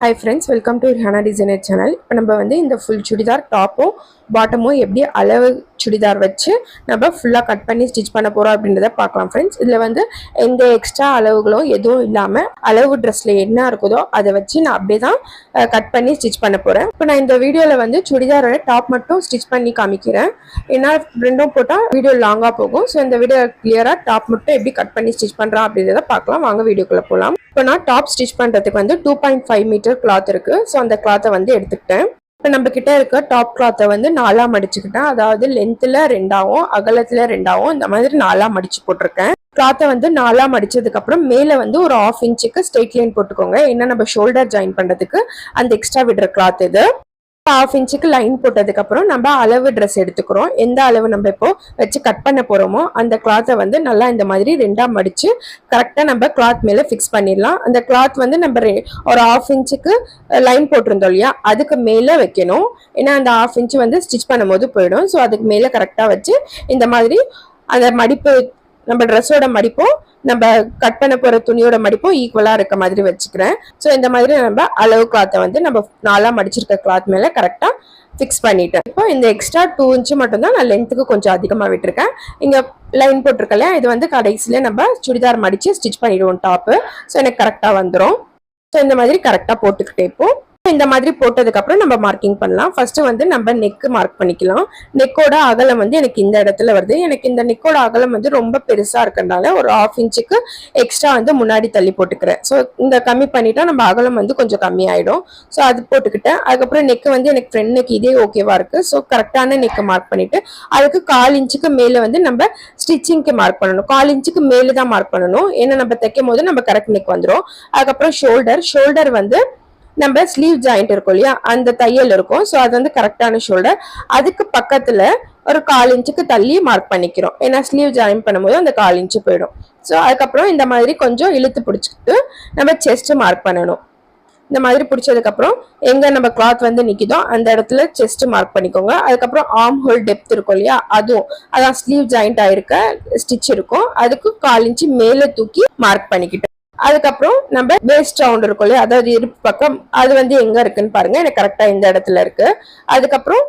Hi friends welcome to Hana designer channel இப்போ நம்ம வந்து இந்த ஃபுல் சுடிதார் டாப்பும் பாட்டமும் எப்படி அளவு சுடிதார் வச்சு நம்ம ஃபுல்லாக கட் பண்ணி ஸ்டிச் பண்ண போகிறோம் அப்படின்றத பார்க்கலாம் ஃப்ரெண்ட்ஸ் இதில் வந்து எந்த எக்ஸ்ட்ரா அளவுகளும் எதுவும் இல்லாமல் அளவு ட்ரெஸ்ஸில் என்ன இருக்குதோ அதை வச்சு நான் அப்படியே தான் கட் பண்ணி ஸ்டிச் பண்ண போகிறேன் இப்போ நான் இந்த வீடியோவில் வந்து சுடிதாரோட டாப் மட்டும் ஸ்டிச் பண்ணி காமிக்கிறேன். ஏன்னா ரெண்டும் போட்டால் வீடியோ லாங்காக போகும். ஸோ இந்த வீடியோ கிளியராக டாப் மட்டும் எப்படி கட் பண்ணி ஸ்டிச் பண்ணுறான் அப்படின்றத பார்க்கலாம். வாங்க வீடியோக்குள்ளே போகலாம் இப்போ நான் டாப் ஸ்டிச் பண்ணுறதுக்கு வந்து two point five meter cloth இருக்குது ஸோ அந்த கிளாத்தை வந்து எடுத்துக்கிட்டேன். இப்போ நம்ம கிட்ட இருக்க டாப் கிளாத்தை வந்து நாலாக மடிச்சுக்கிட்டேன் அதாவது லென்த்தில் ரெண்டாவும் அகலத்தில் ரெண்டாவும் இந்த மாதிரி நாலாக மடிச்சு போட்டிருக்கேன். கிளாத்தை வந்து நாலாக அடிச்சதுக்கப்புறம் மேலே வந்து ஒரு ஆஃப் இன்ச்சுக்கு ஸ்ட்ரெயிட் லைன் போட்டுக்கோங்க. ஏன்னா நம்ம ஷோல்டர் ஜாயின் பண்ணுறதுக்கு அந்த எக்ஸ்ட்ரா விடுற கிளாத் இது. ஹாஃப் இன்ச்சுக்கு லைன் போட்டதுக்கப்புறம் நம்ம அளவு ட்ரெஸ் எடுத்துக்கிறோம். எந்த அளவு நம்ம இப்போ வச்சு கட் பண்ண போகிறோமோ அந்த கிளாத்தை வந்து நல்லா இந்த மாதிரி ரெண்டாக மடித்து கரெக்டாக நம்ம கிளாத் மேலே ஃபிக்ஸ் பண்ணிடலாம். அந்த கிளாத் வந்து நம்ம ரெ- ஒரு ஹாஃப் இன்ச்சுக்கு லைன் போட்டிருந்தோம் இல்லையா? அதுக்கு மேலே வைக்கணும். ஏன்னா அந்த ஹாஃப் இன்ச்சு வந்து ஸ்டிச் பண்ணும்போது போயிடும். ஸோ அதுக்கு மேலே கரெக்டாக வச்சு இந்த மாதிரி அந்த மடிப்பு நம்ம ட்ரெஸ்ஸோட மடிப்பும் நம்ம கட் பண்ண போகிற துணியோட மடிப்பும் ஈக்குவலாக இருக்க மாதிரி வச்சுக்கிறேன். ஸோ இந்த மாதிரி நம்ம அளவு கிளாத்தை வந்து நம்ம நாலாக மடிச்சிருக்க கிளாத் மேலே கரெக்டாக ஃபிக்ஸ் பண்ணிட்டேன். இப்போ இந்த எக்ஸ்ட்ரா டூ இன்ச்சு மட்டும்தான் நான் லென்த்துக்கு கொஞ்சம் அதிகமாக விட்டுருக்கேன். இங்கே லைன் போட்டிருக்கல இது வந்து கடைசியில் நம்ம சுடிதார் மடித்து ஸ்டிச் பண்ணிடுவோம் டாப்பு ஸோ எனக்கு கரெக்டாக வந்துடும் ஸோ இந்த மாதிரி கரெக்டாக போட்டுக்கிட்டே இப்போ இந்த மாதிரி போட்டதுக்கு அப்புறம் நம்ம மார்க்கிங் பண்ணலாம். ஃபர்ஸ்ட் வந்து நம்ம நெக் மார்க் பண்ணிக்கலாம். நெக்கோட அகலம் வந்து எனக்கு இந்த இடத்துல வருது. எனக்கு இந்த நெக்கோட அகலம் வந்து ரொம்ப பெருசா இருக்கறனால ஒரு ஆஃப் இன்ச்சுக்கு எக்ஸ்ட்ரா வந்து முன்னாடி தள்ளி போட்டுக்கிறேன். ஸோ இந்த கம்மி பண்ணிட்டா நம்ம அகலம் வந்து கொஞ்சம் கம்மி ஆயிடும் ஸோ அது போட்டுக்கிட்டேன். அதுக்கப்புறம் நெக் வந்து எனக்கு ஃப்ரெண்ட் நெக் இதே ஓகேவா இருக்கு. ஸோ கரெக்டான நெக் மார்க் பண்ணிட்டு அதுக்கு கால் இன்ச்சுக்கு மேலே வந்து நம்ம ஸ்டிச்சிங்க்கு மார்க் பண்ணணும். கால் இன்ச்சுக்கு மேலே தான் மார்க் பண்ணணும். ஏன்னா நம்ம தைக்கும் போது நம்ம கரெக்ட் நெக் வந்துடும் அதுக்கப்புறம் ஷோல்டர் ஷோல்டர் வந்து நம்ம ஸ்லீவ் ஜாயிண்ட் இருக்கும் இல்லையா? அந்த தையல் இருக்கும். ஸோ அது வந்து கரெக்டான ஷோல்டர் அதுக்கு பக்கத்தில் ஒரு கால் இன்ச்சுக்கு தள்ளி மார்க் பண்ணிக்கிறோம். ஏன்னா ஸ்லீவ் ஜாயின் பண்ணும்போது அந்த கால் இன்ச்சு போயிடும். ஸோ அதுக்கப்புறம் இந்த மாதிரி கொஞ்சம் இழுத்து பிடிச்சிக்கிட்டு நம்ம செஸ்ட்டு மார்க் பண்ணணும். இந்த மாதிரி பிடிச்சதுக்கப்புறம் எங்கே நம்ம கிளாத் வந்து நிற்கிதோ அந்த இடத்துல செஸ்ட் மார்க் பண்ணிக்கோங்க. அதுக்கப்புறம் ஆர்ம் ஹோல் டெப்த் இருக்கும் இல்லையா? அதுவும். அதான் ஸ்லீவ் ஜாயிண்ட் ஆயிருக்க ஸ்டிச் இருக்கும். அதுக்கு கால் இன்ச்சு மேலே தூக்கி மார்க் பண்ணிக்கிட்டோம். அதுக்கப்புறம் நம்ம வேஸ்ட் ரவுண்ட் இருக்கும் இல்லையா? அதாவது இருப்பு பக்கம் அது வந்து எங்க இருக்குன்னு பாருங்க. எனக்கு கரெக்டா இந்த இடத்துல இருக்கு. அதுக்கப்புறம்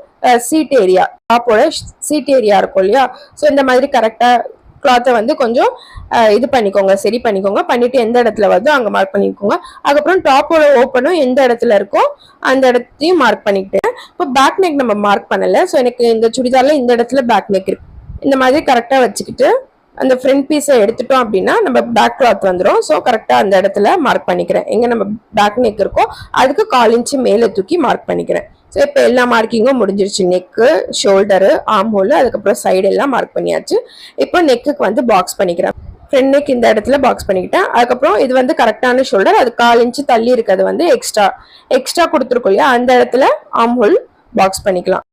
சீட் ஏரியா டாப்போட சீட் ஏரியா இருக்கும் இல்லையா? ஸோ இந்த மாதிரி கரெக்டா கிளாத்தை வந்து கொஞ்சம் இது பண்ணிக்கோங்க சரி பண்ணிக்கோங்க. பண்ணிட்டு எந்த இடத்துல வருதோ அங்கே மார்க் பண்ணிக்கோங்க. அதுக்கப்புறம் டாப்போட ஓப்பனும் எந்த இடத்துல இருக்கோ அந்த இடத்தையும் மார்க் பண்ணிக்கிட்டு. இப்போ பேக் நெக் நம்ம மார்க் பண்ணலை. ஸோ எனக்கு இந்த சுடிதாரில் இந்த இடத்துல பேக் நெக் இருக்கு. இந்த மாதிரி கரெக்டாக வச்சுக்கிட்டு அந்த ஃப்ரண்ட் பீஸை எடுத்துட்டோம் அப்படின்னா நம்ம பேக் கிளாத் வந்துடும் ஸோ கரெக்டாக அந்த இடத்துல மார்க் பண்ணிக்கிறேன். எங்கே நம்ம பேக் நெக் இருக்கோ அதுக்கு கால் இன்ச்சு மேலே தூக்கி மார்க் பண்ணிக்கிறேன். ஸோ இப்போ எல்லா மார்க்கிங்கும் முடிஞ்சிருச்சு. நெக்கு ஷோல்டரு ஆம் ஹோல் அதுக்கப்புறம் சைடு எல்லாம் மார்க் பண்ணியாச்சு. இப்போ நெக்குக்கு வந்து பாக்ஸ் பண்ணிக்கிறேன். ஃப்ரண்ட் நெக் இந்த இடத்துல பாக்ஸ் பண்ணிக்கிட்டேன். அதுக்கப்புறம் இது வந்து கரெக்டான ஷோல்டர் அது கால் இன்ச்சு தள்ளி இருக்கிறது வந்து எக்ஸ்ட்ரா எக்ஸ்ட்ரா கொடுத்துருக்கோம் இல்லையா? அந்த இடத்துல ஆம் ஹோல் பாக்ஸ் பண்ணிக்கலாம்.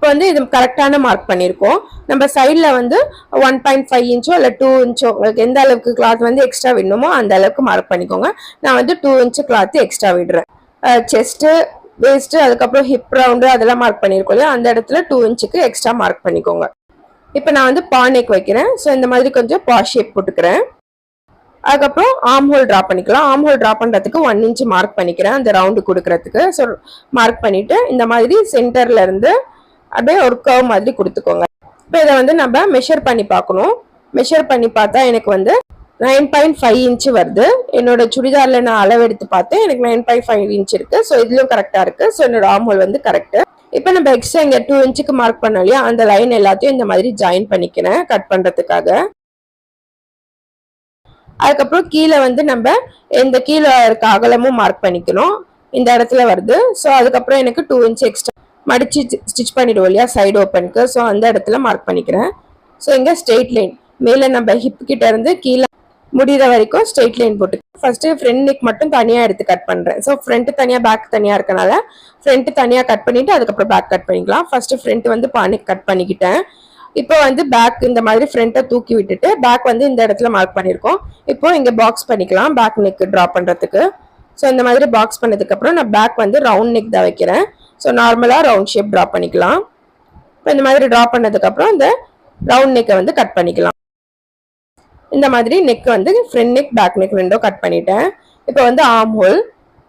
இப்போ வந்து இது கரெக்டான மார்க் பண்ணியிருக்கோம் நம்ம சைடில் வந்து ஒன் பாயிண்ட் ஃபைவ் இன்ச்சோ இல்லை டூ இன்ச்சோ உங்களுக்கு எந்த அளவுக்கு கிளாத் வந்து எக்ஸ்ட்ரா விடணுமோ அந்த அளவுக்கு மார்க் பண்ணிக்கோங்க. நான் வந்து டூ இன்ச்சு கிளாத் எக்ஸ்ட்ரா விடுறேன். செஸ்ட்டு வேஸ்ட்டு அதுக்கப்புறம் ஹிப் ரவுண்டு அதெல்லாம் மார்க் பண்ணியிருக்கோம் இல்லையா? அந்த இடத்துல டூ இன்ச்சுக்கு எக்ஸ்ட்ரா மார்க் பண்ணிக்கோங்க. இப்போ நான் வந்து பா வைக்கிறேன். ஸோ இந்த மாதிரி கொஞ்சம் பா ஷேப் போட்டுக்கிறேன். அதுக்கப்புறம் ஆம் ஹோல் ட்ரா பண்ணிக்கலாம். ஆம் ஹோல் ட்ரா பண்ணுறதுக்கு ஒன் இன்ச் மார்க் பண்ணிக்கிறேன். அந்த ரவுண்டு கொடுக்கறதுக்கு. ஸோ மார்க் பண்ணிவிட்டு இந்த மாதிரி சென்டர்லேருந்து அப்படியே ஒரு கவ் மாதிரி கொடுத்துக்கோங்க. இப்போ இதை வந்து நம்ம மெஷர் பண்ணி பார்க்கணும். மெஷர் பண்ணி பார்த்தா எனக்கு வந்து நைன் பாயிண்ட் ஃபைவ் இன்ச் வருது. என்னோட சுடிதாரில் நான் அளவு எடுத்து பார்த்தேன். எனக்கு நைன் பாயிண்ட் ஃபைவ் இன்ச் இருக்கு. ஸோ இதுலையும் கரெக்டாக இருக்கு. ஸோ என்னோட ஆம்ஹோல் வந்து கரெக்டு இப்போ நம்ம எக்ஸ்ட்ரா இங்கே டூ இன்ச்சுக்கு மார்க் பண்ணோம் இல்லையா? அந்த லைன் எல்லாத்தையும் இந்த மாதிரி ஜாயின் பண்ணிக்கிறேன் கட் பண்ணுறதுக்காக அதுக்கப்புறம் கீழே வந்து நம்ம இந்த கீழே இருக்க அகலமும் மார்க் பண்ணிக்கணும். இந்த இடத்துல வருது. ஸோ அதுக்கப்புறம் எனக்கு டூ இன்ச் எக்ஸ்ட்ரா மடித்து ஸ்டிச் பண்ணிடுவோம் இல்லையா? சைடு ஓப்பனுக்கு ஸோ அந்த இடத்துல மார்க் பண்ணிக்கிறேன். ஸோ இங்கே ஸ்ட்ரெயிட் லைன் மேலே நம்ம ஹிப் கிட்ட இருந்து கீழே முடிகிற வரைக்கும் ஸ்ட்ரெயிட் லைன் போட்டு ஃபஸ்ட்டு ஃப்ரண்ட் நெக் மட்டும் தனியாக எடுத்து கட் பண்ணுறேன் ஸோ ஃப்ரண்ட்டு தனியாக பேக் தனியாக இருக்கனால ஃப்ரண்ட்டு தனியாக கட் பண்ணிவிட்டு அதுக்கப்புறம் பேக் கட் பண்ணிக்கலாம். ஃபஸ்ட்டு ஃப்ரண்ட் வந்து பானிக் கட் பண்ணிக்கிட்டேன். இப்போ வந்து பேக் இந்த மாதிரி ஃப்ரண்ட்டை தூக்கி விட்டுட்டு பேக் வந்து இந்த இடத்துல மார்க் பண்ணியிருக்கோம் இப்போ இங்கே பாக்ஸ் பண்ணிக்கலாம். பேக் நெக் ட்ரா பண்ணுறதுக்கு ஸோ இந்த மாதிரி பாக்ஸ் பண்ணதுக்கப்புறம் நான் பேக் வந்து ரவுண்ட் நெக் தான் வைக்கிறேன். ஸோ நார்மலாக ரவுண்ட் ஷேப் ட்ரா பண்ணிக்கலாம். இப்போ இந்த மாதிரி ட்ரா பண்ணதுக்கப்புறம் இந்த ரவுண்ட் நெக்கை வந்து கட் பண்ணிக்கலாம். இந்த மாதிரி நெக் வந்து ஃப்ரண்ட் நெக் பேக் நெக் ரெண்டும் கட் பண்ணிட்டேன். இப்போ வந்து ஆம் ஹோல்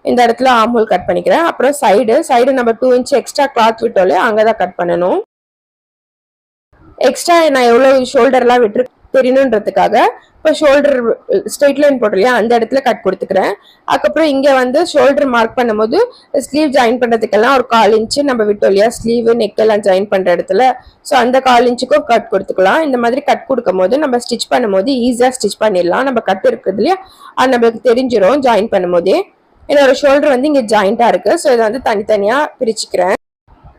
இந்த இடத்துல ஆம் ஹோல் கட் பண்ணிக்கிறேன். அப்புறம் சைடு சைடு நம்ம டூ இன்ச் எக்ஸ்ட்ரா கிளாத் விட்டோலே அங்கே தான் கட் பண்ணணும். எக்ஸ்ட்ரா நான் எவ்வளோ ஷோல்டர்லாம் விட்டு தெரியணுன்றதுக்காக இப்போ ஷோல்டர் ஸ்ட்ரெயிட் லைன் போட்டிருலையா அந்த இடத்துல கட் கொடுத்துக்கிறேன். அதுக்கப்புறம் இங்கே வந்து ஷோல்டர் மார்க் பண்ணும்போது ஸ்லீவ் ஜாயின் பண்ணுறதுக்கெல்லாம் ஒரு கால் இன்ச்சு நம்ம விட்டோம் இல்லையா? ஸ்லீவ் நெக் எல்லாம் ஜாயின் பண்ணுற இடத்துல. ஸோ அந்த கால் இன்ச்சுக்கும் கட் கொடுத்துக்கலாம். இந்த மாதிரி கட் கொடுக்கும் போது நம்ம ஸ்டிச் பண்ணும்போது ஈஸியாக ஸ்டிச் பண்ணிடலாம். நம்ம கட் இருக்குது இல்லையா? அது நம்மளுக்கு தெரிஞ்சிடும் ஜாயின் பண்ணும்போதே. என்னோட ஷோல்டர் வந்து இங்கே ஜாயிண்டாக இருக்குது ஸோ இதை வந்து தனித்தனியாக பிரிச்சுக்கிறேன்.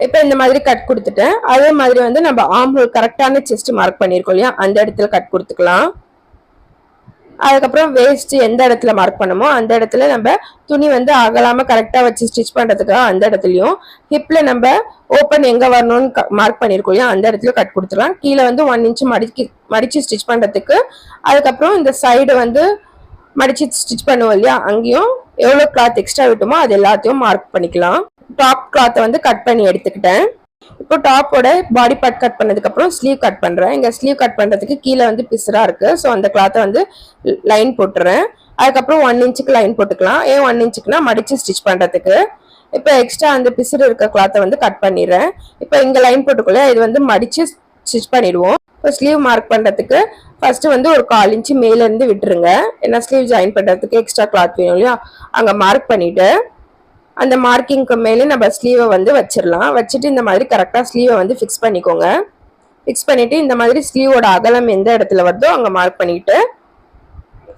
இப்போ இந்த மாதிரி கட் கொடுத்துட்டேன். அதே மாதிரி வந்து நம்ம ஆம் ஹோல் கரெக்டான செஸ்ட் மார்க் பண்ணியிருக்கோம் இல்லையா? அந்த இடத்துல கட் கொடுத்துக்கலாம். அதுக்கப்புறம் வேஸ்ட் எந்த இடத்துல மார்க் பண்ணமோ அந்த இடத்துல நம்ம துணி வந்து அகலாம கரெக்டா வச்சு ஸ்டிச் பண்ணுறதுக்காக அந்த இடத்துலயும் ஹிப்ல நம்ம ஓப்பன் எங்க வரணும்னு மார்க் பண்ணிருக்கோம் இல்லையா அந்த இடத்துல கட் கொடுத்துடலாம். கீழே வந்து ஒன் இன்ச் மடிக்கி மடிச்சு ஸ்டிச் பண்றதுக்கு. அதுக்கப்புறம் இந்த சைடு வந்து மடிச்சு ஸ்டிச் பண்ணுவோம் இல்லையா அங்கேயும் எவ்வளோ கிளாத் எக்ஸ்ட்ரா விட்டுமோ அது எல்லாத்தையும் மார்க் பண்ணிக்கலாம். டாப் கிளாத்தை வந்து கட் பண்ணி எடுத்துக்கிட்டேன். இப்போ டாப்போட பாடி பார்ட் கட் பண்ணதுக்கு அப்புறம் ஸ்லீவ் கட் பண்றேன். இங்க ஸ்லீவ் கட் பண்றதுக்கு கீழே வந்து பிசுராக இருக்கு. ஸோ அந்த கிளாத்தை வந்து லைன் போட்டுறேன். அதுக்கப்புறம் ஒன் இன்ச்சுக்கு லைன் போட்டுக்கலாம். ஏன் ஒன் இன்ச்சுக்குனா மடிச்சு ஸ்டிச் பண்றதுக்கு. இப்போ எக்ஸ்ட்ரா அந்த பிசுறு இருக்க கிளாத்தை வந்து கட் பண்ணிடுறேன். இப்போ இங்க லைன் போட்டுக்கொள்ள இது வந்து மடிச்சு ஸ்டிச் பண்ணிடுவோம். இப்போ ஸ்லீவ் மார்க் பண்ணுறதுக்கு ஃபர்ஸ்ட் வந்து ஒரு கால் இன்ச்சு மேலேருந்து விட்டுருங்க. ஏன்னா ஸ்லீவ் ஜாயின் பண்ணுறதுக்கு எக்ஸ்ட்ரா கிளாத் வேணும் இல்லையா? அங்கே மார்க் பண்ணிவிட்டு அந்த மார்க்கிங்க்கு மேலே நம்ம ஸ்லீவை வந்து வச்சிடலாம். வச்சுட்டு இந்த மாதிரி கரெக்டாக ஸ்லீவை வந்து ஃபிக்ஸ் பண்ணிக்கோங்க. ஃபிக்ஸ் பண்ணிவிட்டு இந்த மாதிரி ஸ்லீவோட அகலம் எந்த இடத்துல வருதோ அங்கே மார்க் பண்ணிட்டு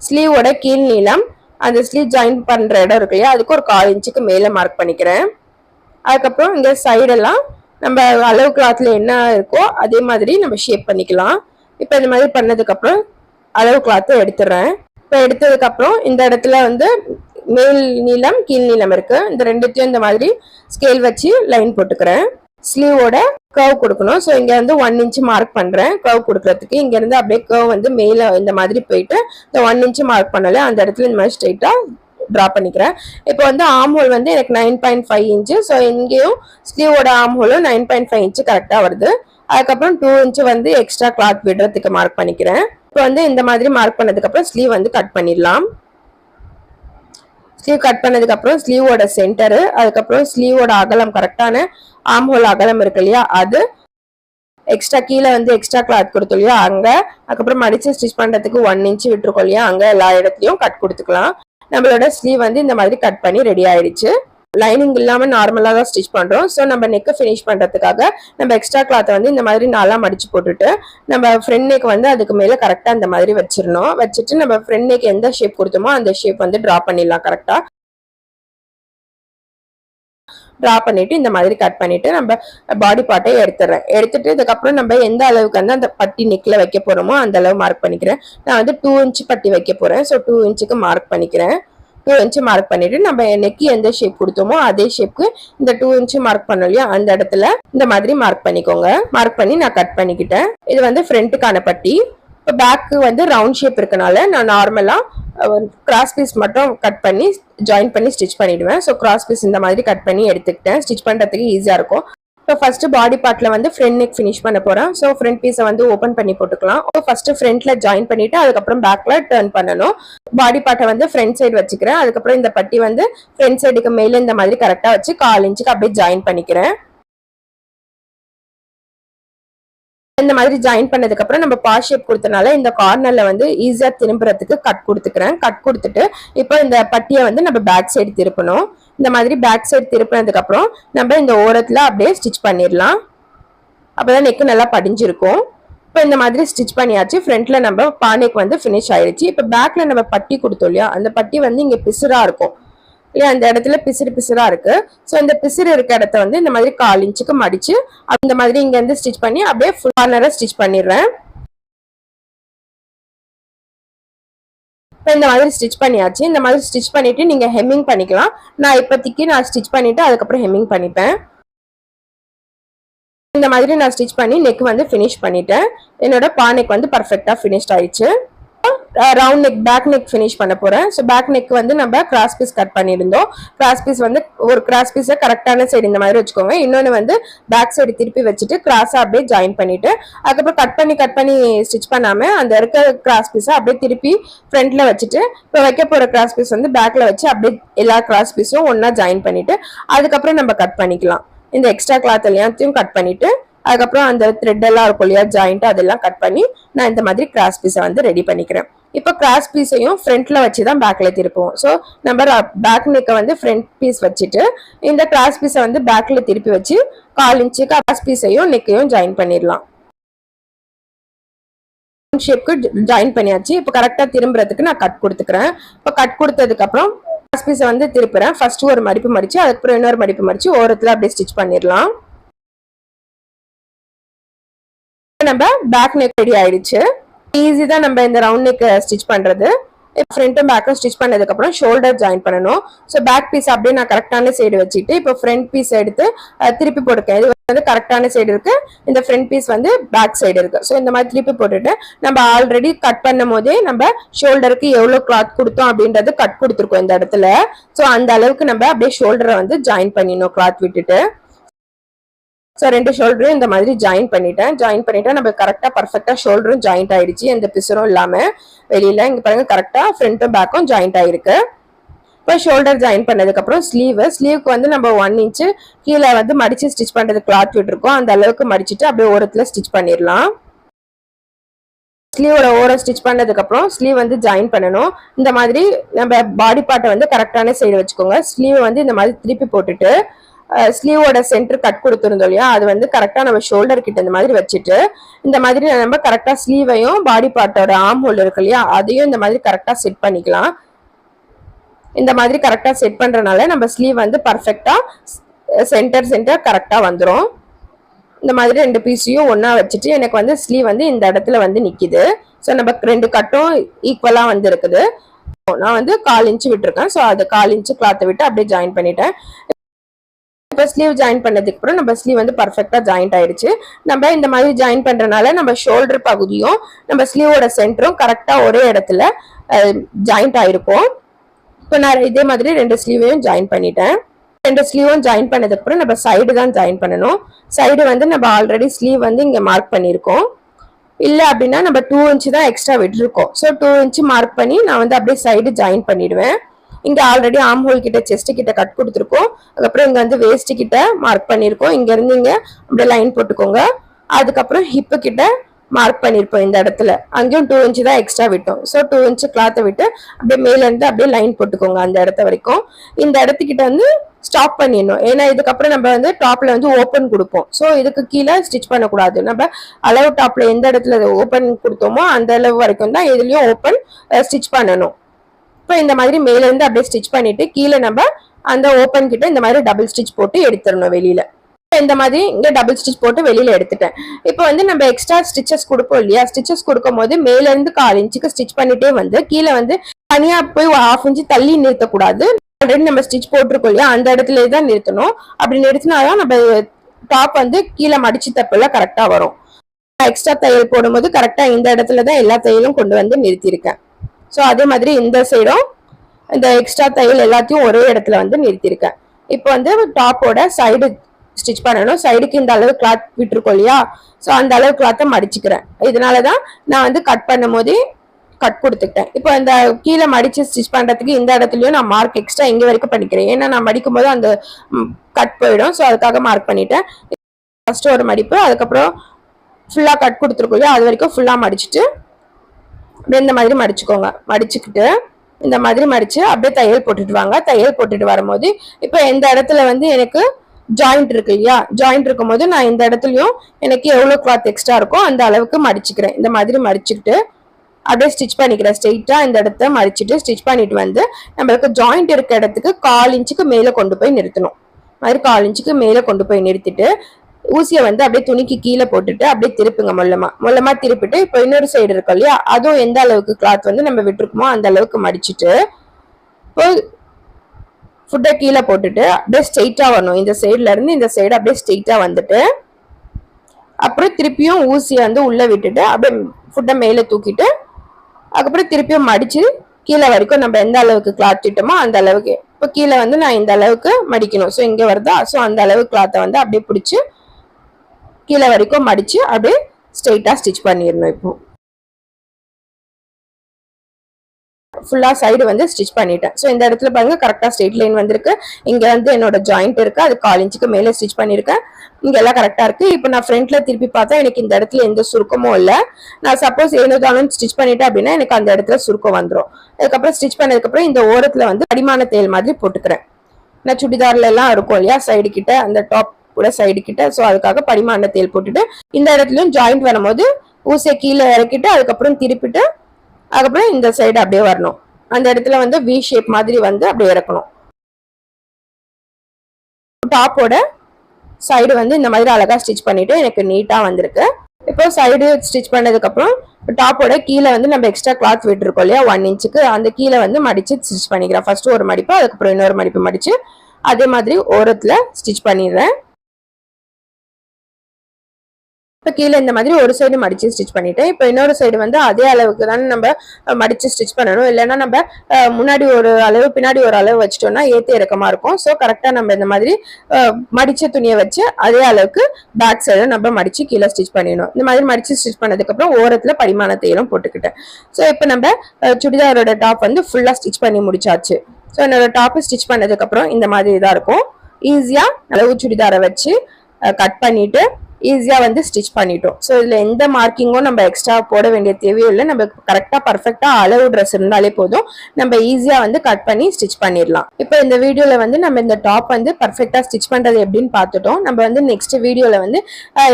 ஸ்லீவோட கீழ் நீளம் அந்த ஸ்லீவ் ஜாயின் பண்ணுற இடம் இருக்கு இல்லையா அதுக்கு ஒரு கால் இன்ச்சுக்கு மேலே மார்க் பண்ணிக்கிறேன். அதுக்கப்புறம் இங்கே சைடெல்லாம் நம்ம அளவு கிளாத்தில் என்ன இருக்கோ அதே மாதிரி நம்ம ஷேப் பண்ணிக்கலாம். இப்போ இந்த மாதிரி பண்ணதுக்கப்புறம் அளவு கிளாத்தை எடுத்துடுறேன். இப்போ எடுத்ததுக்கப்புறம் இந்த இடத்துல வந்து மேல் நீளம் கீழ் நீளம் இருக்கு. இந்த ரெண்டுத்தையும் இந்த மாதிரி ஸ்கேல் வச்சு லைன் போட்டுக்கிறேன். ஸ்லீவோட கர்வ் கொடுக்கணும். ஸோ இங்கே வந்து ஒன் இன்ச் மார்க் பண்ணுறேன் கர்வ் கொடுக்கறதுக்கு இங்கேருந்து அப்படியே கர்வ் வந்து மேலே இந்த மாதிரி போயிட்டு இந்த ஒன் இன்ச் மார்க் பண்ணலை அந்த இடத்துல இந்த மாதிரி ஸ்ட்ரெயிட்டாக ட்ரா பண்ணிக்கிறேன். இப்போ வந்து ஆம் ஹோல் வந்து எனக்கு nine point five inch so இங்கேயும் ஸ்லீவோட ஆம் ஹோலும் நைன் பாயிண்ட் ஃபைவ் இன்ச்சு கரெக்டாக வருது. அதுக்கப்புறம் டூ இன்ச்சு வந்து எக்ஸ்ட்ரா கிளாத் விடுறதுக்கு மார்க் பண்ணிக்கிறேன். இப்போ வந்து இந்த மாதிரி மார்க் பண்ணதுக்கப்புறம் ஸ்லீவ் வந்து கட் பண்ணிடலாம். ஸ்லீவ் கட் பண்ணதுக்கு அப்புறம் ஸ்லீவோட சென்டரு அதுக்கப்புறம் ஸ்லீவோட அகலம் கரெக்டான ஆம் ஹோல் அகலம் இருக்கு இல்லையா? அது எக்ஸ்ட்ரா கீழே வந்து எக்ஸ்ட்ரா கிளாத் கொடுத்தோம் இல்லையா? அங்கே அதுக்கப்புறம் மடிச்சு ஸ்டிச் பண்ணுறதுக்கு ஒன் இன்ச் விட்டுருக்கோம் இல்லையா? அங்கே எல்லா இடத்துலையும் கட் கொடுத்துக்கலாம். நம்மளோட ஸ்லீவ் வந்து இந்த மாதிரி கட் பண்ணி ரெடி ஆயிடுச்சு. லைனிங் இல்லாமல் நார்மலாக தான் ஸ்டிச் பண்ணுறோம் ஸோ நம்ம நெக்கை ஃபினிஷ் பண்ணுறதுக்காக நம்ம எக்ஸ்ட்ரா கிளாத்தை வந்து இந்த மாதிரி நாளா மடிச்சு போட்டுட்டு நம்ம ஃப்ரெண்ட் நெக் வந்து அதுக்கு மேலே கரெக்டாக இந்த மாதிரி வச்சிடணும். வச்சுட்டு நம்ம ஃப்ரெண்ட் நெக் எந்த ஷேப் கொடுத்தோமோ அந்த ஷேப் வந்து ட்ரா பண்ணிடலாம் கரெக்டாக ட்ரா பண்ணிட்டு இந்த மாதிரி கட் பண்ணிட்டு நம்ம பாடி பார்ட்டை எடுத்துடுறேன். எடுத்துட்டு இதுக்கப்புறம் நம்ம எந்த அளவுக்கு வந்து அந்த பட்டி நெக்கில் வைக்க போகிறோமோ அந்த அளவு மார்க் பண்ணிக்கிறேன். நான் வந்து டூ இன்ச் பட்டி வைக்க போகிறேன் ஸோ டூ இன்ச்சுக்கு மார்க் பண்ணிக்கிறேன். டூ இன்ச்சு மார்க் பண்ணிட்டு நம்ம நெக்கி எந்த ஷேப் கொடுத்தோமோ அதே ஷேப்க்கு இந்த டூ இன்ச்சு மார்க் பண்ணோம் இல்லையா? அந்த இடத்துல இந்த மாதிரி மார்க் பண்ணிக்கோங்க. மார்க் பண்ணி நான் கட் பண்ணிக்கிட்டேன். இது வந்து ஃப்ரண்ட்டுக்கான பட்டி. இப்போ பேக்கு வந்து ரவுண்ட் ஷேப் இருக்கனால நான் நார்மலாக கிராஸ் பீஸ் மட்டும் கட் பண்ணி ஜாயின் பண்ணி ஸ்டிச் பண்ணிடுவேன். ஸோ கிராஸ் பீஸ் இந்த மாதிரி கட் பண்ணி எடுத்துக்கிட்டேன். ஸ்டிச் பண்ணுறதுக்கு ஈஸியாக இருக்கும். இப்போ ஃபர்ஸ்ட் பாடி பார்ட்ல வந்து ஃப்ரண்ட் நெக் ஃபினிஷ் பண்ண போறேன். ஸோ ஃப்ரண்ட் பீஸை வந்து ஓப்பன் பண்ணி போட்டுக்கலாம். ஃபர்ஸ்ட் ஃப்ரண்ட்ல ஜாயின் பண்ணிட்டு அதுக்கப்புறம் பேக்ல டர்ன் பண்ணணும். பாடி பார்ட்டை வந்து ஃப்ரண்ட் சைடு வச்சுக்கிறேன். அதுக்கப்புறம் இந்த பட்டி வந்து ஃப்ரண்ட் சைடுக்கு மேல இந்த மாதிரி கரெக்டா வச்சு கால் இன்ச்சுக்கு அப்படியே ஜாயின் பண்ணிக்கிறேன். இந்த மாதிரி ஜாயின் பண்ணதுக்கு அப்புறம் நம்ம பா ஷேப் கொடுத்தனால இந்த கார்னர்ல வந்து ஈஸியா திரும்புறதுக்கு கட் கொடுத்துக்கிறேன். கட் கொடுத்துட்டு இப்போ இந்த பட்டியை வந்து நம்ம பேக் சைடு திருப்பணும். இந்த மாதிரி பேக் சைடு திருப்பினதுக்கு அப்புறம் நம்ம இந்த ஓரத்துல அப்படியே ஸ்டிச் பண்ணிடலாம். அப்பதான் நெக்கு நல்லா படிஞ்சிருக்கும். இப்போ இந்த மாதிரி ஸ்டிச் பண்ணியாச்சு. ஃப்ரண்ட்ல நம்ம பானைக்கு வந்து ஃபினிஷ் ஆயிடுச்சு இப்போ பேக்ல நம்ம பட்டி கொடுத்தோம் இல்லையா? அந்த பட்டி வந்து இங்க பிசுரா இருக்கும். இல்லையா? அந்த இடத்துல பிசிறு பிசிறா இருக்கு. ஸோ இந்த பிசுறு இருக்க இடத்த வந்து இந்த மாதிரி கால் இன்ச்சுக்கு மடிச்சு அந்த மாதிரி இங்க இருந்து ஸ்டிச் பண்ணி அப்படியே ஃபுல் கார்னரை ஸ்டிச் பண்ணிடுறேன். இப்போ இந்த மாதிரி ஸ்டிச் பண்ணியாச்சு. இந்த மாதிரி ஸ்டிச் பண்ணிவிட்டு நீங்கள் ஹெம்மிங் பண்ணிக்கலாம். நான் இப்போதைக்கு நான் ஸ்டிச் பண்ணிவிட்டு அதுக்கப்புறம் ஹெம்மிங் பண்ணிப்பேன். இந்த மாதிரி நான் ஸ்டிச் பண்ணி நெக் வந்து ஃபினிஷ் பண்ணிட்டேன். என்னோட பானைக்கு வந்து பர்ஃபெக்டாக ஃபினிஷ்ட் ஆயிடுச்சு. Round neck back neck finish பண்ண போறேன். ஸோ பேக் நெக் வந்து நம்ம கிராஸ் பீஸ் கட் பண்ணியிருந்தோம். கிராஸ் பீஸ் வந்து ஒரு கிராஸ் பீஸை கரெக்டான சைடு இந்த மாதிரி வச்சுக்கோங்க. இன்னொன்று வந்து பேக் சைடு திருப்பி வச்சுட்டு கிராஸாக அப்படியே ஜாயின் பண்ணிட்டு அதுக்கப்புறம் கட் பண்ணி கட் பண்ணி ஸ்டிச் பண்ணாமல் அந்த இருக்க கிராஸ் பீஸை அப்படியே திருப்பி ஃப்ரண்ட்ல வச்சுட்டு இப்போ வைக்க போகிற கிராஸ் பீஸ் வந்து பேக்ல வச்சு அப்படியே எல்லா கிராஸ் பீஸும் ஒன்றா ஜாயின் பண்ணிட்டு அதுக்கப்புறம் நம்ம கட் பண்ணிக்கலாம். இந்த எக்ஸ்ட்ரா கிளாத் எல்லாத்தையும் கட் பண்ணிட்டு அதுக்கப்புறம் அந்த த்ரெட் எல்லாம் இருக்கும் இல்லையா ஜாயிண்ட் அதெல்லாம் கட் பண்ணி நான் இந்த மாதிரி கிராஸ் பீஸை வந்து ரெடி பண்ணிக்கிறேன். இப்போ கிராஸ் பீஸையும் ஃப்ரண்ட்ல வச்சு தான் பேக்ல திருப்புவோம். ஸோ நம்ம பேக் நெக்கை வந்து ஃப்ரண்ட் பீஸ் வச்சுட்டு இந்த கிராஸ் பீஸை வந்து பேக்ல திருப்பி வச்சு கால் இன்ச்சுக்கு கிராஸ் பீஸையும் நெக்கையும் ஜாயின் பண்ணிடலாம். ஷேப்க்கு ஜாயின் பண்ணியாச்சு. இப்போ கரெக்டாக திரும்புறதுக்கு நான் கட் கொடுத்துக்கிறேன். இப்போ கட் கொடுத்ததுக்கு அப்புறம் கிராஸ் பீஸை வந்து திருப்புறேன். ஃபர்ஸ்ட் ஒரு மடிப்பு மடிச்சு அதுக்கப்புறம் இன்னொரு மடிப்பு மடிச்சு ஓரத்தில் அப்படியே ஸ்டிச் பண்ணிடலாம். நம்ம பேக் நெக் ரெடி ஆயிடுச்சு. ஈஸி தான் நம்ம இந்த ரவுண்ட் நெக் ஸ்டிச் பண்றது. ஃப்ரண்ட்டும் பேக்கும் ஸ்டிச் பண்ணதுக்கப்புறம் ஷோல்டர் ஜாயின் பண்ணணும். ஸோ பேக் பீஸ் அப்படியே நான் கரெக்டான சைடு வச்சுட்டு இப்போ ஃப்ரண்ட் பீஸ் எடுத்து திருப்பி போட்டுக்கேன். இது வந்து கரெக்டான சைடு இருக்கு. இந்த ஃப்ரண்ட் பீஸ் வந்து பேக் சைடு இருக்கு. ஸோ இந்த மாதிரி திருப்பி போட்டுட்டு நம்ம ஆல்ரெடி கட் பண்ணும் போதே நம்ம ஷோல்டருக்கு எவ்வளோ கிளாத் கொடுத்தோம் அப்படின்றது கட் கொடுத்துருக்கோம் இந்த இடத்துல. ஸோ அந்த அளவுக்கு நம்ம அப்படியே ஷோல்டரை வந்து ஜாயின் பண்ணிடணும் கிளாத் விட்டுட்டு. ஸோ ரெண்டு ஷோல்டரும் இந்த மாதிரி ஜாயின் பண்ணிட்டேன். ஜாயின் பண்ணிட்டேன் நம்ம கரெக்டாக பர்ஃபெக்டாக ஷோல்டரும் ஜாயிண்ட் ஆயிடுச்சு. எந்த பிசரும் இல்லாமல் வெளியில். இங்கே பாருங்கள் கரெக்டாக ஃப்ரண்ட்டும் பேக்கும் ஜாயிண்ட் ஆயிருக்கு. இப்போ ஷோல்டர் ஜாயின் பண்ணதுக்கப்புறம் ஸ்லீவு ஸ்லீவுக்கு வந்து நம்ம ஒன் இன்ச்சு கீழே வந்து மடித்து ஸ்டிச் பண்ணுறது கிளாத் விட்டுருக்கோம் அந்த அளவுக்கு மடிச்சுட்டு அப்படியே ஓரத்தில் ஸ்டிச் பண்ணிடலாம். ஸ்லீவோட ஓரம் ஸ்டிச் பண்ணதுக்கப்புறம் ஸ்லீவ் வந்து ஜாயின் பண்ணணும். இந்த மாதிரி நம்ம பாடி பார்ட்டை வந்து கரெக்டான சைடு வச்சுக்கோங்க. ஸ்லீவ் வந்து இந்த மாதிரி திருப்பி போட்டுட்டு ஸ்லீவோட சென்டர் கட் கொடுத்துருந்தோம் இல்லையா? அது வந்து கரெக்டாக நம்ம ஷோல்டர் கிட்ட இந்த மாதிரி வச்சுட்டு இந்த மாதிரி நம்ம கரெக்டாக ஸ்லீவையும் பாடி பார்ட்டோட ஆம் ஹோல் இருக்கு இல்லையா? அதையும் இந்த மாதிரி கரெக்டாக செட் பண்ணிக்கலாம். இந்த மாதிரி கரெக்டாக செட் பண்ணுறனால நம்ம ஸ்லீவ் வந்து பர்ஃபெக்டாக சென்டர் சென்டர் கரெக்டாக வந்துடும் இந்த மாதிரி ரெண்டு பீஸையும் ஒன்றா வச்சுட்டு எனக்கு வந்து ஸ்லீவ் வந்து இந்த இடத்துல வந்து நிற்கிது ஸோ நம்ம ரெண்டு கட்டும் ஈக்குவலாக வந்து இருக்குது நான் வந்து கால் இன்ச்சு விட்டுருக்கேன். ஸோ அது கால் இன்ச்சு கிளாத்தை விட்டு அப்படியே ஜாயின் பண்ணிட்டேன். இப்போ ஸ்லீவ் ஜாயின் பண்ணதுக்கு அப்புறம் நம்ம ஸ்லீவ் வந்து பர்ஃபெக்டாக ஜாயிண்ட் ஆயிடுச்சு. நம்ம இந்த மாதிரி ஜாயின் பண்ணுறனால நம்ம ஷோல்டர் பகுதியும் நம்ம ஸ்லீவோட சென்டரும் கரெக்டாக ஒரே இடத்துல ஜாயிண்ட் ஆயிருக்கும். இப்போ நான் இதே மாதிரி ரெண்டு ஸ்லீவையும் ஜாயின் பண்ணிட்டேன். ரெண்டு ஸ்லீவும் ஜாயின் பண்ணதுக்கு அப்புறம் நம்ம சைடு தான் ஜாயின் பண்ணணும். சைடு வந்து நம்ம ஆல்ரெடி ஸ்லீவ் வந்து இங்கே மார்க் பண்ணியிருக்கோம். இல்லை அப்படின்னா நம்ம டூ இன்ச்சு தான் எக்ஸ்ட்ரா விட்டுருக்கோம். ஸோ டூ இன்ச்சு மார்க் பண்ணி நான் வந்து அப்படியே சைடு ஜாயின் பண்ணிடுவேன். இங்க ஆல்ரெடி ஆம் ஹோல் கிட்ட செஸ்ட் கிட்ட கட் கொடுத்துருக்கோம். அதுக்கப்புறம் இங்க வந்து வேஸ்ட் கிட்ட மார்க் பண்ணியிருக்கோம். இங்க இருந்து இங்க அப்படியே லைன் போட்டுக்கோங்க. அதுக்கப்புறம் ஹிப்பு கிட்ட மார்க் பண்ணியிருப்போம் இந்த இடத்துல. அங்கேயும் டூ இன்ச்சு தான் எக்ஸ்ட்ரா விட்டோம். ஸோ டூ இன்ச்சு கிளாத்தை விட்டு அப்படியே மேலேருந்து அப்படியே லைன் போட்டுக்கோங்க அந்த இடத்த வரைக்கும். இந்த இடத்துக்கிட்ட வந்து ஸ்டாப் பண்ணிடணும். ஏன்னா இதுக்கப்புறம் நம்ம வந்து டாப்ல வந்து ஓப்பன் கொடுப்போம். ஸோ இதுக்கு கீழே ஸ்டிச் பண்ணக்கூடாது. நம்ம அளவு டாப்ல எந்த இடத்துல ஓப்பன் கொடுத்தோமோ அந்த அளவு வரைக்கும் தான் இதுலயும் ஓப்பன் ஸ்டிச் பண்ணணும். இப்போ இந்த மாதிரி மேலேருந்து அப்படியே ஸ்டிச் பண்ணிட்டு கீழே நம்ம அந்த ஓப்பன் கிட்ட இந்த மாதிரி டபுள் ஸ்டிச் போட்டு எடுத்துடணும் வெளியில. இந்த மாதிரி இங்கே டபுள் ஸ்டிச் போட்டு வெளியில் எடுத்துட்டேன். இப்போ வந்து நம்ம எக்ஸ்ட்ரா ஸ்டிச்சஸ் கொடுப்போம் இல்லையா? ஸ்டிச்சஸ் கொடுக்கும் போது மேலேருந்து கால் இன்ச்சுக்கு ஸ்டிச் பண்ணிட்டே வந்து கீழே வந்து தனியாக போய் ஹாஃப் இன்ச்சு தள்ளி நிறுத்தக்கூடாது. ஆல்ரெடி நம்ம ஸ்டிச் போட்டிருக்கோம் இல்லையா? அந்த இடத்துல தான் நிறுத்தணும். அப்படி நிறுத்தினாதான் நம்ம டாப் வந்து கீழே மடிச்சு தப்பெல்லாம் கரெக்டாக வரும். எக்ஸ்ட்ரா தையல் போடும்போது கரெக்டாக இந்த இடத்துல தான் எல்லா தையலும் கொண்டு வந்து நிறுத்தியிருக்கேன். ஸோ அதே மாதிரி இந்த சைடும் இந்த எக்ஸ்ட்ரா தையல் எல்லாத்தையும் ஒரே இடத்துல வந்து நிறுத்தியிருக்கேன் இப்போ வந்து டாப்போட சைடு ஸ்டிச் பண்ணணும். சைடுக்கு இந்த அளவு கிளாத் விட்டுருக்கோம் இல்லையா? ஸோ அந்த அளவு கிளாத்தை மடிச்சுக்கிறேன். இதனால தான் நான் வந்து கட் பண்ணும் போதே கட் கொடுத்துக்கிட்டேன். இப்போ இந்த கீழே மடிச்சு ஸ்டிச் பண்ணுறதுக்கு இந்த இடத்துலையும் நான் மார்க் எக்ஸ்ட்ரா இங்கே வரைக்கும் பண்ணிக்கிறேன். ஏன்னா நான் மடிக்கும் போது அந்த கட் போயிடும். ஸோ அதுக்காக மார்க் பண்ணிட்டேன். ஃபஸ்ட்டு ஒரு மடிப்பு. அதுக்கப்புறம் ஃபுல்லாக கட் கொடுத்துருக்கோம் இல்லையா? அது வரைக்கும் ஃபுல்லாக மடிச்சுட்டு அப்படியே இந்த மாதிரி மடிச்சுக்கோங்க. மடிச்சுக்கிட்டு இந்த மாதிரி மடித்து அப்படியே தையல் போட்டுட்டு வாங்க. தையல் போட்டுட்டு வரும்போது இப்போ எந்த இடத்துல வந்து எனக்கு ஜாயிண்ட் இருக்கு இல்லையா? ஜாயிண்ட் இருக்கும் போது நான் இந்த இடத்துலையும் எனக்கு எவ்வளோ கிளாத் எக்ஸ்ட்ரா இருக்கோ அந்த அளவுக்கு மடிச்சுக்கிறேன். இந்த மாதிரி மடிச்சுக்கிட்டு அப்படியே ஸ்டிச் பண்ணிக்கிறேன். ஸ்ட்ரெயிட்டாக இந்த இடத்த மடிச்சுட்டு ஸ்டிச் பண்ணிட்டு வந்து நம்மளுக்கு ஜாயிண்ட் இருக்க இடத்துக்கு கால் இன்ச்சுக்கு மேலே கொண்டு போய் நிறுத்தணும். மாதிரி கால் இன்ச்சுக்கு மேலே கொண்டு போய் நிறுத்திட்டு ஊசியை வந்து அப்படியே துணிக்கு கீழே போட்டுட்டு அப்படியே திருப்புங்க மொல்லமா. மொல்லமா திருப்பிட்டு இப்போ இன்னொரு சைடு இருக்கும் இல்லையா? அதுவும் எந்த அளவுக்கு கிளாத் வந்து நம்ம விட்டுருக்குமோ அந்த அளவுக்கு மடிச்சுட்டு இப்போ ஃபுட்டை கீழே போட்டுட்டு அப்படியே ஸ்ட்ரெயிட்டாக வரணும். இந்த சைடில் இருந்து இந்த சைடு அப்படியே ஸ்ட்ரெயிட்டாக வந்துட்டு அப்புறம் திருப்பியும் ஊசியை வந்து உள்ளே விட்டுட்டு அப்படியே ஃபுட்டை மேலே தூக்கிட்டு அதுக்கப்புறம் திருப்பியும் மடித்து கீழே வரைக்கும் நம்ம எந்த அளவுக்கு கிளாத் விட்டோமோ அந்த அளவுக்கு. இப்போ கீழே வந்து நான் இந்த அளவுக்கு மடிக்கணும். ஸோ இங்கே வருதா? ஸோ அந்த அளவு கிளாத்தை வந்து அப்படியே பிடிச்சி கீழே வரைக்கும் மடிச்சு அப்படியே ஸ்ட்ரெயிட்டாக ஸ்டிச் பண்ணிடணும் இப்போ. ஃபுல்லாக சைடு வந்து ஸ்டிச் பண்ணிட்டேன். ஸோ இந்த இடத்துல பாருங்க கரெக்டாக ஸ்ட்ரெயிட் லைன் வந்திருக்கு. இங்கே வந்து என்னோட ஜாயிண்ட் இருக்குது அது கால் இன்ச்சுக்கு மேலே ஸ்டிச் பண்ணியிருக்கேன். இங்கே எல்லாம் கரெக்டாக இருக்கு. இப்போ நான் ஃப்ரண்ட்டில் திருப்பி பார்த்தா எனக்கு இந்த இடத்துல எந்த சுருக்கமும் இல்லை. நான் சப்போஸ் ஏனோதானும் ஸ்டிச் பண்ணிட்டேன் அப்படின்னா எனக்கு அந்த இடத்துல சுருக்கம் வந்துடும் அதுக்கப்புறம் ஸ்டிச் பண்ணதுக்கப்புறம் இந்த ஓரத்தில் வந்து அடிமான தேல் மாதிரி போட்டுக்கிறேன். நான் சுடிதார்ல எல்லாம் இருக்கும் இல்லையா? சைடு கிட்ட அந்த டாப் கூட சைடு கிட்ட. ஸோ அதுக்காக படிமான தேல் போட்டுட்டு இந்த இடத்துலயும் ஜாயிண்ட் வரும்போது ஊசியை கீழே இறக்கிட்டு அதுக்கப்புறம் திருப்பிட்டு அதுக்கப்புறம் இந்த சைடு அப்படியே வரணும். அந்த இடத்துல வந்து வி ஷேப் மாதிரி வந்து அப்படியே இறக்கணும். டாப்போட சைடு வந்து இந்த மாதிரி அழகா ஸ்டிச் பண்ணிட்டு எனக்கு நீட்டா வந்திருக்கு. இப்போ சைடு ஸ்டிச் பண்ணதுக்கு அப்புறம் டாப்போட கீழே வந்து நம்ம எக்ஸ்ட்ரா கிளாத் விட்டுருக்கோம் இல்லையா? ஒன் இன்ச்சுக்கு அந்த கீழே வந்து மடிச்சு ஸ்டிச் பண்ணிக்கிறேன். ஃபர்ஸ்ட் ஒரு மடிப்பு அதுக்கப்புறம் இன்னொரு மடிப்பு மடிச்சு அதே மாதிரி ஓரத்துல ஸ்டிச் பண்ணிடுறேன். இப்போ கீழே இந்த மாதிரி ஒரு சைடு மடித்து ஸ்டிச் பண்ணிட்டேன். இப்போ இன்னொரு சைடு வந்து அதே அளவுக்கு தானே நம்ம மடித்து மடிச்சு ஸ்டிச் பண்ணணும். இல்லைன்னா நம்ம முன்னாடி ஒரு அளவு பின்னாடி ஒரு அளவு வச்சுட்டோம்னா ஏற்ற இறக்கமாக இருக்கும். ஸோ கரெக்டாக நம்ம இந்த மாதிரி மடித்த துணியை வச்சு அதே அளவுக்கு பேக் சைடும் நம்ம மடித்து கீழே ஸ்டிச் பண்ணிடணும். இந்த மாதிரி மடித்து ஸ்டிச் பண்ணதுக்கப்புறம் ஓரத்தில் பரிமாணத்தையிலும் போட்டுக்கிட்டேன். ஸோ இப்போ நம்ம சுடிதாரோட டாப் வந்து ஃபுல்லாக ஸ்டிச் பண்ணி முடிச்சாச்சு. ஸோ என்னோட டாப்பு ஸ்டிச் பண்ணதுக்கப்புறம் இந்த மாதிரி தான் இருக்கும். ஈஸியாக அளவு சுடிதாரை வச்சு கட் பண்ணிவிட்டு ஈஸியாக வந்து ஸ்டிச் பண்ணிட்டோம். ஸோ இதில் எந்த மார்க்கிங்கும் நம்ம எக்ஸ்ட்ரா போட வேண்டிய தேவையும் இல்லை. நம்ம கரெக்டாக பர்ஃபெக்டாக அளவு ட்ரெஸ் இருந்தாலே போதும். நம்ம ஈஸியாக வந்து கட் பண்ணி ஸ்டிச் பண்ணிடலாம். இப்போ இந்த வீடியோவில் வந்து நம்ம இந்த டாப் வந்து பர்ஃபெக்டாக ஸ்டிச் பண்ணுறது எப்படின்னு பார்த்துட்டோம். நம்ம வந்து நெக்ஸ்ட் வீடியோவில் வந்து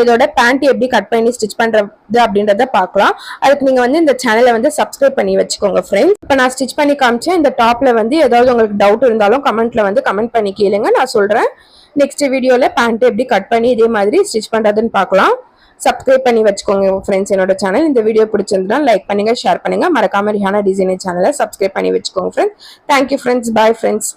இதோட பேண்ட் எப்படி கட் பண்ணி ஸ்டிச் பண்ணுறது அப்படின்றத பார்க்கலாம். அதுக்கு நீங்கள் வந்து இந்த சேனலை வந்து சப்ஸ்கிரைப் பண்ணி வச்சுக்கோங்க ஃப்ரெண்ட்ஸ் இப்போ நான் ஸ்டிச் பண்ணி காமிச்சேன். இந்த டாப்பில் வந்து ஏதாவது உங்களுக்கு டவுட் இருந்தாலும் கமெண்ட்டில் வந்து கமெண்ட் பண்ணி கேளுங்க. நான் சொல்கிறேன் நெக்ஸ்ட் வீடியோவில் பேண்ட்டு எப்படி கட் பண்ணி இதே மாதிரி ஸ்டிச் பண்ணுறதுன்னு பார்க்கலாம். சப்ஸ்கிரைப் பண்ணி வச்சுக்கோங்க ஃப்ரெண்ட்ஸ் என்னோட சேனல் இந்த வீடியோ பிடிச்சிருந்தா லைக் பண்ணுங்கள் ஷேர் பண்ணுங்க. மறக்காம ரிஹானா டிசைனர் சேனலை சப்ஸ்கிரைப் பண்ணி வச்சுக்கோங்க friends thank you friends bye friends